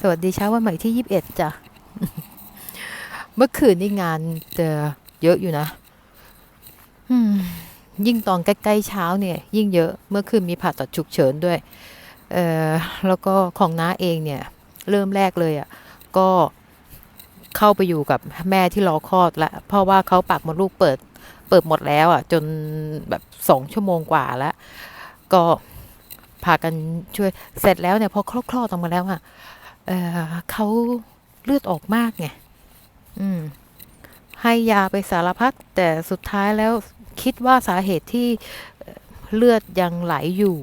สวัสดีเช้าวันใหม่ที่21จ้ะ เมื่อคืนนี่งานเจอเยอะอยู่นะยิ่งตอนใกล้ๆเช้าเนี่ย ยิ่งเยอะ เมื่อคืนมีผ่าตัดฉุกเฉินด้วยเอ่อแล้วก็ของน้าเองเนี่ย เริ่มแรกเลยอะ่ะ ก็เข้าไปอยู่กับแม่ที่รอคลอดละ เพราะว่าเขาปากมดลูกเปิด เปิดหมดแล้วอะ่ะ จนแบบสองชั่วโมงกว่าแล้ว ก็พากันช่วยเสร็จแล้วเนี่ยพอคลอดคลอดออกมาแล้วอะ เเขาเลือดออกมากไงอืม ให้ยาไปสารพัดแต่สุดท้ายแล้วคิดว่าสาเหตุที่เอ่อเลือดยังไหลอยู่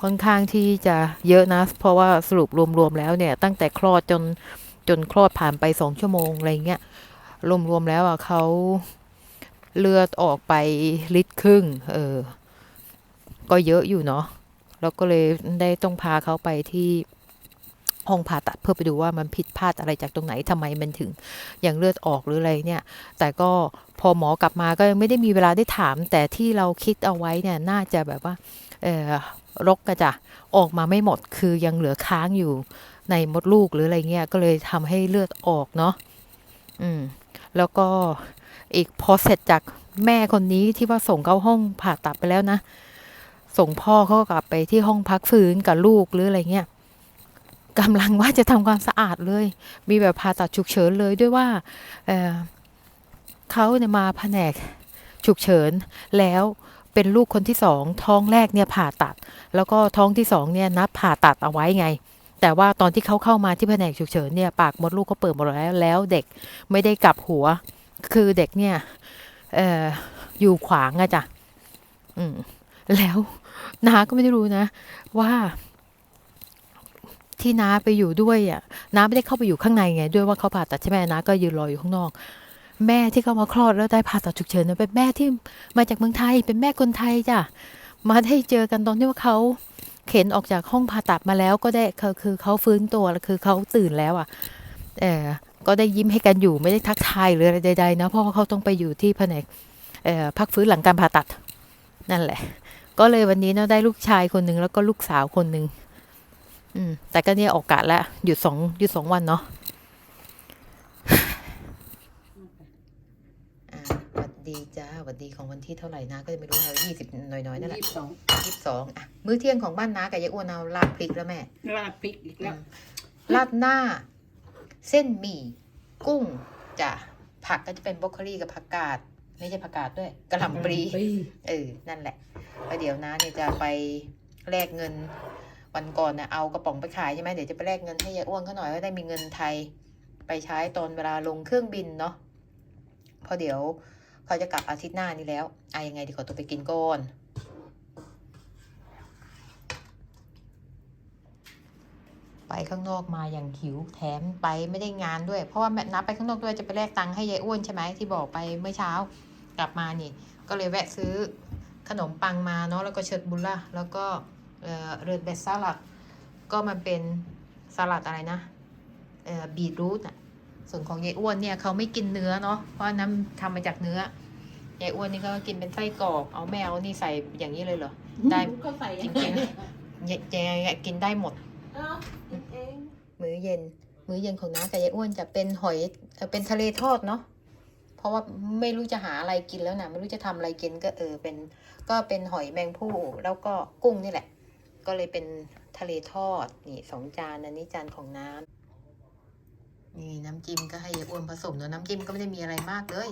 ค่อนข้างที่จะเยอะนะ เพราะว่าสรุปรวมๆแล้วเนี่ย ตั้งแต่คลอดจนจนคลอดผ่านไปสองชั่วโมงอะไรเงี้ยรวมๆแล้วอะเขาเลือดออกไปลิตรครึ่ง เออ ก็เยอะอยู่เนาะแล้วก็เลยได้ต้องพาเขาไปที่ ห้องผ่าตัดเพื่อไปดูว่ามันผิดพลาดอะไรจากตรงไหนทำไมมันถึงยังเลือดออกหรืออะไรเนี่ยแต่ก็พอหมอกลับมาก็ยังไม่ได้มีเวลาได้ถาม แต่ที่เราคิดเอาไว้เนี่ยน่าจะแบบว่าเออรกกระจะออกมาไม่หมดคือยังเหลือค้างอยู่ในมดลูกหรืออะไรเงี้ยก็เลยทำให้เลือดออกเนาะอืมแล้วก็อีกพอเสร็จจากแม่คนนี้ที่ว่าส่งเข้าห้องผ่าตัดไปแล้วนะ ส่งพ่อเขากลับไปที่ห้องพักฟื้นกับลูกหรืออะไรเงี้ย กำลังว่าจะทำความสะอาดเลย มีแบบผ่าตัดฉุกเฉินเลยด้วยว่าเเขาเนี่ยมาแผนกฉุกเฉินแล้วเป็นลูกคนที่สองท้องแรกเนี่ยผ่าตัด แล้วก็ท้องที่สองเนี่ยนัดผ่าตัดเอาไว้ไง แต่ว่าตอนที่เขาเข้ามาที่แผนกฉุกเฉินเนี่ยปากมดลูกเขาเปิดหมดแล้วแล้วเด็กไม่ได้กลับหัว คือเด็กเนี่ยออยู่ขวางอะจ้ะแล้วนาก็ไม่ได้รู้นะ ว่า ที่น้าไปอยู่ด้วยอะน้าไม่ได้เข้าไปอยู่ข้างในไง ด้วยว่าเขาผ่าตัดใช่ไหมน้าก็ยืนรออยู่ข้างนอก แม่ที่เขามาคลอดแล้วได้ผ่าตัดฉุกเฉินเนี่ยเป็นแม่ที่มาจากเมืองไทย เป็นแม่คนไทยจ้ะมาได้เจอกันตอนที่ว่าเขาเข็นออกจากห้องผ่าตัดมาแล้วก็ได้คือคือเขาฟื้นตัวแล้วคือเขาตื่นแล้วอะเออก็ได้ยิ้มให้กันอยู่ไม่ได้ทักทายหรืออะไรใดๆนะเพราะว่าเขาต้องไปอยู่ที่แผนกเออพักฟื้นหลังการผ่าตัดนั่นแหละ ก็เลยวันนี้เนาะได้ลูกชายคนหนึ่งแล้วก็ลูกสาวคนหนึ่ง อืม แต่ก็เนี่ยโอกาสแล้วหยุดสองหยุดสองวันเนาะอ่าสวัสดีจ้าสวัสดีของวันที่เท่าไหร่นะ ก็จะไม่รู้นะยี่สิบน้อยๆนั่นแหละยี่สิบสองยี่สิบสองอะ มื้อเที่ยงของบ้านน้ากับยายอ้วนเอาลาบพริกแล้วแม่ลาดพริกอีกแล้วราดหน้า เส้นหมี่ กุ้งจ้ะผักก็จะเป็นบรอกโคลีกับผักกาด ไม่ใช่ผักกาดด้วยกระหล่ำปลีเออนั่นแหละแล้วเดี๋ยวนะเนี่ยจะไปแลกเงิน วันก่อนนะเอากระป๋องไปขายใช่ไหมเดี๋ยวจะไปแลกเงินให้ยายอ้วนเขาหน่อยว่าได้มีเงินไทย ไปใช้ตอนเวลาลงเครื่องบินเนาะเพราะเดี๋ยวเขาจะกลับอาทิตย์หน้านี้แล้วอะยังไงดีขอตัวไปกินก่อนไปข้างนอกมาอย่างหิวแถมไปไม่ได้งานด้วย เพราะว่าแม่นับไปข้างนอกด้วยจะไปแลกตังค์ให้ยายอ้วนใช่ไหมที่บอกไปเมื่อเช้ากลับมานี่ ก็เลยแวะซื้อขนมปังมาเนาะแล้วก็เชิดบุลล่าแล้วก็ เอ่อเรดเบสสลัดก็มันเป็นสลัดอะไรนะเอ่อบีทรูทอะส่วนของยายอ้วนเนี่ยเขาไม่กินเนื้อเนาะเพราะน้ำทำมาจากเนื้อยายอ้วนนี่ก็กินเป็นไส้กรอกเอาแมวนี่ใส่อย่างนี้เลยเหรอได้ก็ใส่จริงๆยายยายกินได้หมดเอ้ากินเองมื้อเย็น มื้อเย็นของน้ากับยายอ้วนจะเป็นหอยเอ่อเป็นทะเลทอดเนาะเพราะว่าไม่รู้จะหาอะไรกินแล้วนะไม่รู้จะทำอะไรกินก็เออเป็น ก็เป็นหอยแมงผู้แล้วก็กุ้งนี่แหละ ก็เลยเป็นทะเลทอดนี่สองจานอันนี้จานของน้ำนี่น้ำจิ้มก็ให้ยายอ้วนผสมเนอะน้ำจิ้มก็ไม่ได้มีอะไรมากเลย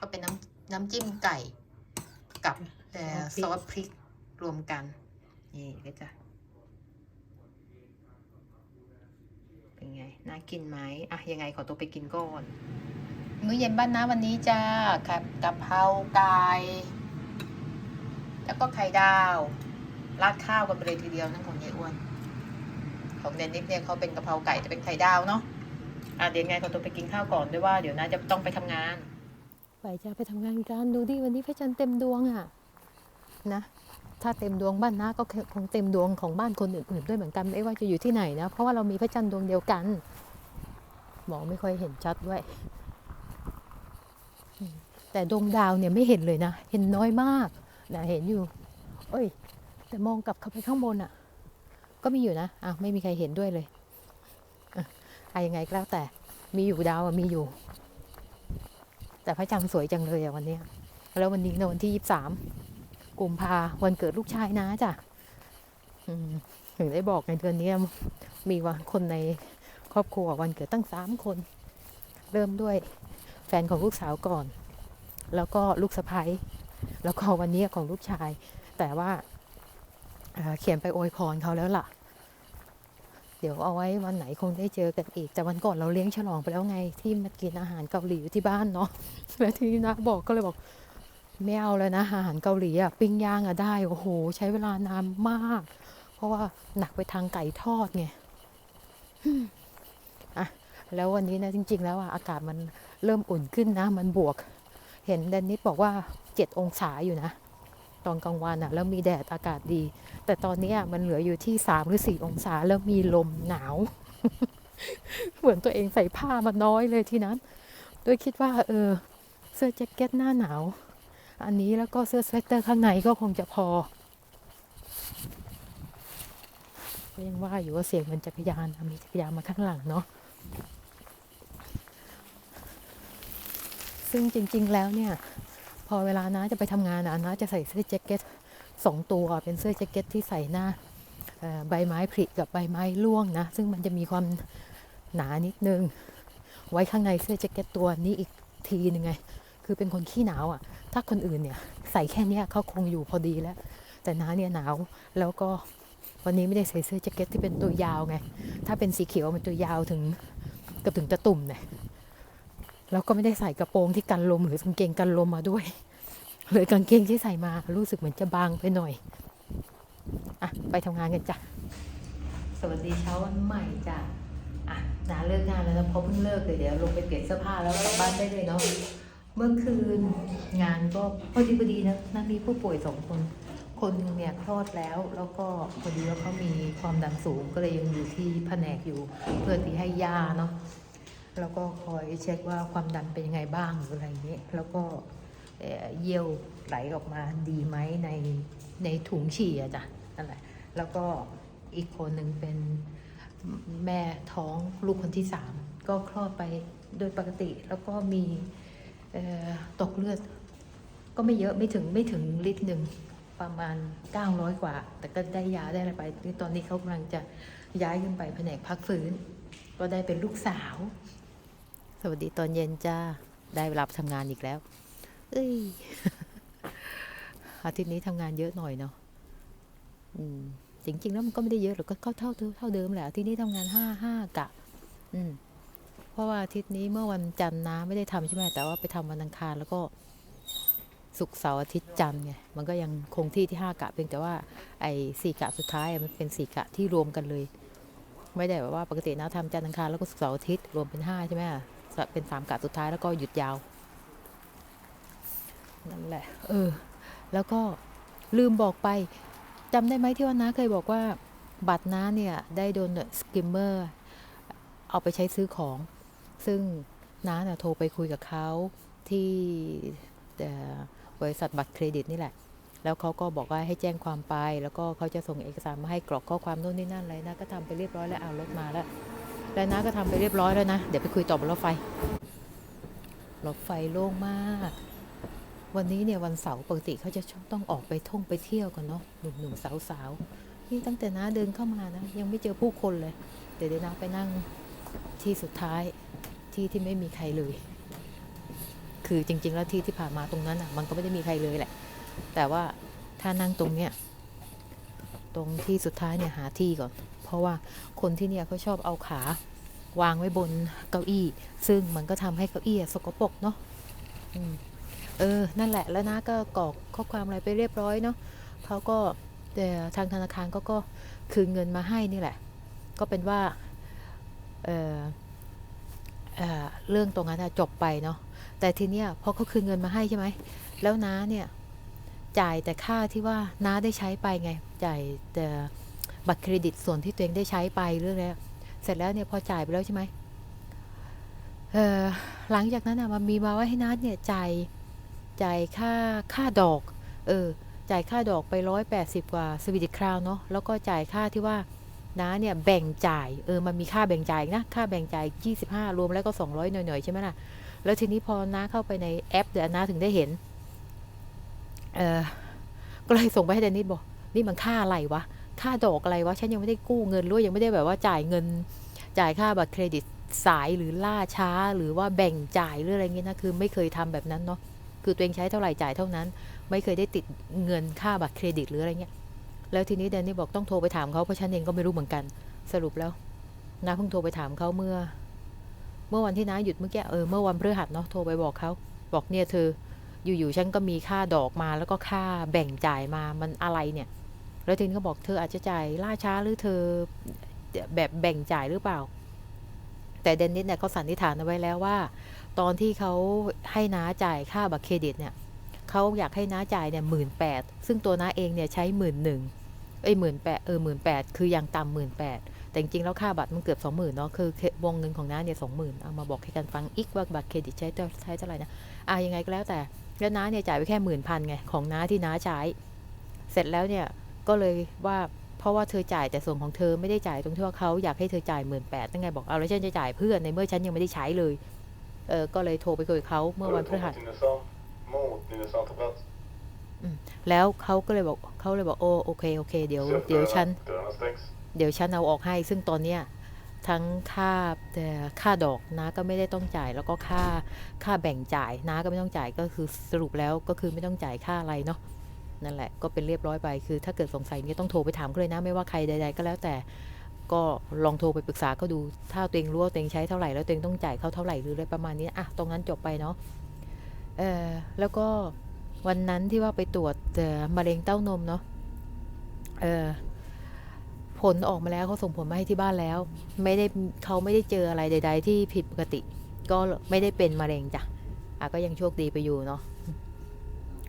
ก็เป็นน้ำน้ำจิ้มไก่ กับเอ่อซอสพริกรวมกัน นี่ก็จะเป็นไงน่ากินไหมอะยังไงขอตัวไปกินก่อนมื้อเย็นบ้านน้าวันนี้จ้ากับกะเพราไก่แล้วก็ไข่ดาว ราดข้าวกันไปเลยทีเดียวนั่นของยายอ้วน ของเดนนิสเนี่ยเขาเป็นกะเพราไก่แต่เป็นไข่ดาวเนาะอะเดี๋ยวไงขอตัวไปกินข้าวก่อนด้วยว่าเดี๋ยวน้าจะต้องไปทำงานไปจ้าไปทำงานกันดูดิวันนี้พระจันทร์เต็มดวงอะนะถ้าเต็มดวงบ้านน้าก็คงเต็มดวงของบ้านคนอื่นๆด้วยเหมือนกันไม่ว่าจะอยู่ที่ไหนนะเพราะว่าเรามีพระจันทร์ดวงเดียวกันมองไม่ค่อยเห็นชัดด้วย แต่ดวงดาวเนี่ยไม่เห็นเลยนะ เห็นน้อยมากนะเห็นอยู่ เอ้ย แต่มองกลับเข้าไปข้างบนอะ ก็มีอยู่นะอ้าวไม่มีใครเห็นด้วยเลยอะยังไงก็แล้วแต่มีอยู่ดาวมีอยู่ แต่พระจันทร์สวยจังเลยอะวันนี้แล้ววันนี้ในวันที่ยี่สามกุมภาวันเกิดลูกชายนะจ้ะถึงได้บอกในเดือนนี้มีวันคนในครอบครัววันเกิดตั้งสามคน เริ่มด้วยแฟนของลูกสาวก่อน แล้วก็ลูกสะพ้ยแล้วก็วันนี้ของลูกชาย แต่ว่า เขียนไปอวยพรเขาแล้วล่ะ เดี๋ยวเอาไว้วันไหนคงได้เจอกันอีก แต่วันก่อนเราเลี้ยงฉลองไปแล้วไง ที่มากินอาหารเกาหลีอยู่ที่บ้านเนาะแล้วที่นะบอกก็เลยบอกไม่เอาเลยนะอาหารเกาหลีอะปิ้งย่างอะได้โอ้โห ใช้เวลานานมาก เพราะว่าหนักไปทางไก่ทอดไงอะแล้ววันนี้นะจริง ๆ แล้วอะอากาศมันเริ่มอุ่นขึ้นนะ มันบวก เห็นแดนนิสบอกว่าเจ็ดองศาอยู่นะ ตอนกลางวันอะแล้วมีแดดอากาศดี แต่ตอนนี้มันเหลืออยู่ที่สามหรือสี่องศาแล้วมีลมหนาว เหมือนตัวเองใส่ผ้ามาน้อยเลยที่นั้นโดยคิดว่า เออ เสื้อแจ็คเก็ตหน้าหนาว อันนี้แล้วก็เสื้อสเวตเตอร์ข้างในก็คงจะพอก็ยังว่าอยู่ว่าเสียงมันจักรยานมีจักรยานมาข้างหลังเนาะซึ่งจริง ๆ แล้วเนี่ย พอเวลาน้าจะไปทำงานนะน้าจะใส่เสื้อแจ็คเก็ตสองตัวเป็นเสื้อแจ็คเก็ตที่ใส่หน้าใบไม้ผลิกับใบไม้ร่วงนะ ซึ่งมันจะมีความหนานิดนึง ไว้ข้างในเสื้อแจ็คเก็ตตัวนี้อีกทีหนึ่งไง คือเป็นคนขี้หนาวอะ ถ้าคนอื่นเนี่ยใส่แค่นี้เขาคงอยู่พอดีแล้ว แต่น้าเนี่ยหนาวแล้วก็วันนี้ไม่ได้ใส่เสื้อแจ็คเก็ตที่เป็นตัวยาวไง ถ้าเป็นสีเขียวมันตัวยาวถึงเกับถึงตะตุ่มเนี่ย แล้วก็ไม่ได้ใส่กระโปรงที่กันลมหรือกางเกงกันลมมาด้วย เลยกางเกงที่ใส่มารู้สึกเหมือนจะบางไปหน่อย อะ ไปทำงานกันจ้ะ สวัสดีเช้าวันใหม่จ้ะ อะนาเลิกงานแล้วนะเพราะเพิ่งเลิกเลยเดี๋ยวลงไปเปลี่ยนเสื้อผ้าแล้วกลับบ้านได้เลยเนาะ เมื่อคืนงานก็พอดีพอดีนะนั่นมีผู้ป่วยสองคน คนหนึงเนี่ยคลอดแล้ว แล้วก็พอดีว่าเขามีความดันสูงก็เลยยังอยู่ที่แผนกอยู่ เพื่อที่ให้ยาเนาะ แล้วก็คอยเช็คว่าความดันเป็นยังไงบ้างหรืออะไรอย่างนี้ แล้วก็เยี่ยวไหลออกมาดีไหมในในถุงฉี่อะจ้ะนั่นแหละแล้วก็อีกคนหนึ่งเป็นแม่ท้องลูกคนที่สามก็คลอดไปโดยปกติ แล้วก็มีตกเลือด ก็ไม่เยอะไม่ถึงไม่ถึงลิตรหนึ่งประมาณ 900 กว่า แต่ก็ได้ยาได้อะไรไป ตอนนี้เขากำลังจะย้ายขึ้นไปแผนกพักฟื้น ก็ได้เป็นลูกสาว สวัสดีตอนเย็นจ้า ได้เวลาทำงานอีกแล้ว เอ้ย อาทิตย์นี้ทำงานเยอะหน่อยเนาะอืมจริง ๆ แล้วมันก็ไม่ได้เยอะหรอกก็เท่าเท่าเท่าเดิมแหละอาทิตย์นี้ทำงานห้าห้ากะ อืม เพราะว่าอาทิตย์นี้เมื่อวันจันทร์นะไม่ได้ทำใช่ไหมแต่ว่าไปทำวันอังคารแล้วก็ศุกร์เสาร์อาทิตย์จันทร์ไงมันก็ยังคงที่ที่ห้ากะเพียงแต่ว่าไอ้สี่กะสุดท้ายมันเป็นสี่กะที่รวมกันเลย ไม่ได้แบบว่าปกตินะทำจันทร์อังคารแล้วก็ศุกร์เสาร์อาทิตย์รวมเป็นห้าใช่ไหม เป็นสามกะสุดท้ายแล้วก็หยุดยาว นั่นแหละ เออ แล้วก็ลืมบอกไปจำได้ไหมที่ว่าน้าเคยบอกว่าบัตรน้าเนี่ย ได้โดนสกิมเมอร์ เอาไปใช้ซื้อของ ซึ่งน้าเนี่ยโทรไปคุยกับเขาที่บริษัทบัตรเครดิตนี่แหละ แล้วเขาก็บอกว่าให้แจ้งความไป แล้วก็เขาจะส่งเอกสารมาให้กรอกข้อความโน่นนี่นั่นอะไรนะ ก็ทำไปเรียบร้อยแล้วเอารถมาแล้ว แล้วน้าก็ทำไปเรียบร้อยแล้วนะ เดี๋ยวไปคุยต่อบนรถไฟ รถไฟโล่งมาก วันนี้เนี่ยวันเสาร์ปกติเขาจะชอบต้องออกไปท่องไปเที่ยวกันเนาะหนุ่มๆสาวๆนี่ตั้งแต่น้าเดินเข้ามานะ ยังไม่เจอผู้คนเลย เดี๋ยวเดี๋ยวน้าไปนั่งที่สุดท้ายที่ที่ไม่มีใครเลย คือจริง ๆ แล้วที่ที่ผ่านมาตรงนั้นอะ มันก็ไม่ได้มีใครเลยแหละ แต่ว่าถ้านั่งตรงเนี้ยตรงที่สุดท้ายเนี่ยหาที่ก่อน เพราะว่าคนที่เนี่ยเขาชอบเอาขาวางไว้บนเก้าอี้ ซึ่งมันก็ทำให้เก้าอี้สกปรกเนาะอเออ นั่นแหละแล้วนะก็กรอกข้อความอะไรไปเรียบร้อยเนาะเขาก็แต่ทางธนาคารก็ก็คืนเงินมาให้นี่แหละ ก็เป็นว่าเออเเรื่องตรงนั้นจบไปเนาะแต่ทีเนี้ยพอเขาคืนเงินมาให้ใช่ไหมแล้วน้าเนี่ยจ่ายแต่ค่าที่ว่าน้าได้ใช้ไปไงจ่ายแต่ บัตรเครดิตส่วนที่ตัวเองได้ใช้ไปเรื่องนี้เสร็จแล้วเนี่ยพอจ่ายไปแล้วใช่ไหมเออหลังจากนั้นอะมันมีมาว่าให้น้าเนี่ยจ่ายจ่ายค่าค่าดอก เออ จ่ายค่าดอกไปร้อยแปดสิบกว่าสวีดิคราวเนาะ แล้วก็จ่ายค่าที่ว่าน้าเนี่ยแบ่งจ่าย เออ มันมีค่าแบ่งจ่ายนะ ค่าแบ่งจ่าย 25 รวมแล้วก็ 200 หน่อยๆ ใช่ไหมล่ะ แล้วทีนี้พอน้าเข้าไปในแอป เดี๋ยวน้าถึงได้เห็น เออก็เลยส่งไปให้เดนนิสบอก นี่มันค่าอะไรวะ ค่าดอกอะไรวะฉันยังไม่ได้กู้เงินหรือว่ายังไม่ได้แบบว่าจ่ายเงินจ่ายค่าบัตรเครดิตสายหรือล่าช้าหรือว่าแบ่งจ่ายหรืออะไรเงี้ยนะคือไม่เคยทำแบบนั้นเนาะคือตัวเองใช้เท่าไหร่จ่ายเท่านั้น ไม่เคยได้ติดเงินค่าบัตรเครดิตหรืออะไรเงี้ยแล้วทีนี้แดนนี่บอกต้องโทรไปถามเขาเพราะฉันเองก็ไม่รู้เหมือนกัน สรุปแล้วน้าเพิ่งโทรไปถามเขาเมื่อ เมื่อวันที่น้าหยุดเมื่อกี้เออเมื่อวันพฤหัสเนาะโทรไปบอกเขาบอกเนี่ยเธอ อยู่ๆฉันก็มีค่าดอกมาแล้วก็ค่าแบ่งจ่ายมามันอะไรเนี่ย แล้วทีนี้ก็บอกเธออาจจะจ่ายล่าช้าหรือเธอแบบแบ่งจ่ายหรือเปล่า แต่เดนนิสเนี่ยเขาสันนิษฐานเอาไว้แล้วว่า ตอนที่เขาให้น้าจ่ายค่าบัตรเครดิตเนี่ยเขาอยากให้น้าจ่ายเนี่ยหมื่นแปดซึ่งตัวน้าเองเนี่ยใช้หมื่นหนึ่งเอ้ยหมื่นแปดเออหมื่นแปดคือยังต่ำหมื่นแปดแต่จริงๆแล้วค่าบัตรมันเกือบสองหมื่นเนาะคือวงเงินของน้าเนี่ยสองหมื่นเอามาบอกให้กันฟังอีกว่าบัตรเครดิตใช้ใช้เท่าไหร่นะอะยังไงก็แล้วแต่แล้วน้าเนี่ยจ่ายไปแค่หมื่นพันไงของน้าที่น้าใช้ เสร็จแล้วเนี่ย ก็เลยว่าเพราะว่าเธอจ่ายแต่ส่วนของเธอไม่ได้จ่ายตรงที่ว่าเขาอยากให้เธอจ่ายหมื่นแปดนั่นไงบอกเอาแล้วฉันจะจ่ายเพื่อนในเมื่อฉันยังไม่ได้ใช้เลยเออก็เลยโทรไปคุยกับเขาเมื่อวันพฤหัสแล้วเขาก็เลยบอกเขาเลยบอกโอโอเคโอเค เดี๋ยวเดี๋ยวฉันเดี๋ยวฉันเอาออกให้ ซึ่งตอนเนี้ยทั้งค่าแต่ค่าดอกนะก็ไม่ได้ต้องจ่าย แล้วก็ค่าค่าแบ่งจ่ายนะก็ไม่ต้องจ่ายก็คือสรุปแล้วก็คือไม่ต้องจ่ายค่าอะไรเนาะ นั่นแหละก็เป็นเรียบร้อยไปคือ ถ้าเกิดสงสัยเนี่ยต้องโทรไปถามเขาเลยนะ ไม่ว่าใครใด ๆ ก็แล้วแต่ก็ลองโทรไปปรึกษาเขาดู ถ้าตัวเองรู้ว่าตัวเองใช้เท่าไหร่แล้วตัวเองต้องจ่ายเขาเท่าไหร่หรืออะไรประมาณนี้อะตรงนั้นจบไปเนาะเออแล้วก็วันนั้นที่ว่าไปตรวจมะเร็งเต้านมเนาะเออผลออกมาแล้วเขาส่งผลมาให้ที่บ้านแล้ว ไม่ได้เขาไม่ได้เจออะไรใด ๆ ที่ผิดปกติ ก็ไม่ได้เป็นมะเร็งจ้ะอะก็ยังโชคดีไปอยู่เนาะ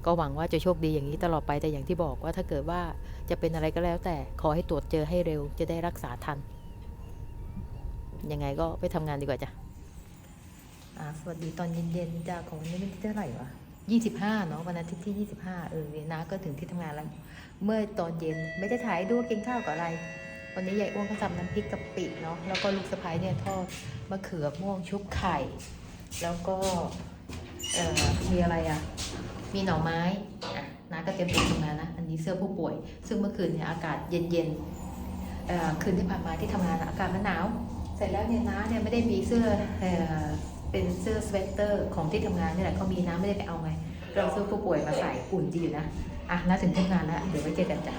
ก็หวังว่าจะโชคดีอย่างนี้ตลอดไปแต่อย่างที่บอกว่าถ้าเกิดว่าจะเป็นอะไรก็แล้ว แต่ขอให้ตรวจเจอให้เร็วจะได้รักษาทัน ยังไงก็ไปทำงานดีกว่าจ้ะสวัสดีตอนเย็นๆจ้ะของวันนี้เป็นที่เท่าไหร่วะยี่สิบห้าเนาะวันอาทิตย์ที่ยี่สิบห้าเออเนี่ยน้าก็ถึงที่ทำงานแล้ว เมื่อตอนเย็นไม่ได้ถ่ายดูว่ากินข้าวกับอะไร วันนี้ยายอ้วนก็ทำน้ำพริกกะปิเนาะแล้วก็ลูกสะพ้ายเนี่ยทอดมะเขือม่วงชุบไข่ แล้วก็เอ่อมีอะไรอะ มีหน่อไม้อะน้าก็เตรียมตัวทำงานนะ อันนี้เสื้อผู้ป่วย ซึ่งเมื่อคืนเนี่ยอากาศเย็นๆคืนที่ผ่านมาที่ทำงานอากาศมันหนาว เสร็จแล้วเนี่ยน้าเนี่ยไม่ได้มีเสื้อเอเป็นเสื้อสเวตเตอร์ของที่ทำงานนี่แหละเขามีน้าไม่ได้ไปเอาไงเราเอาเสื้อผู้ป่วยมาใส่อุ่นดีอยู่นะอะน้าถึงทำงานแล้วเดี๋ยวไว้เจอกันจ้ะ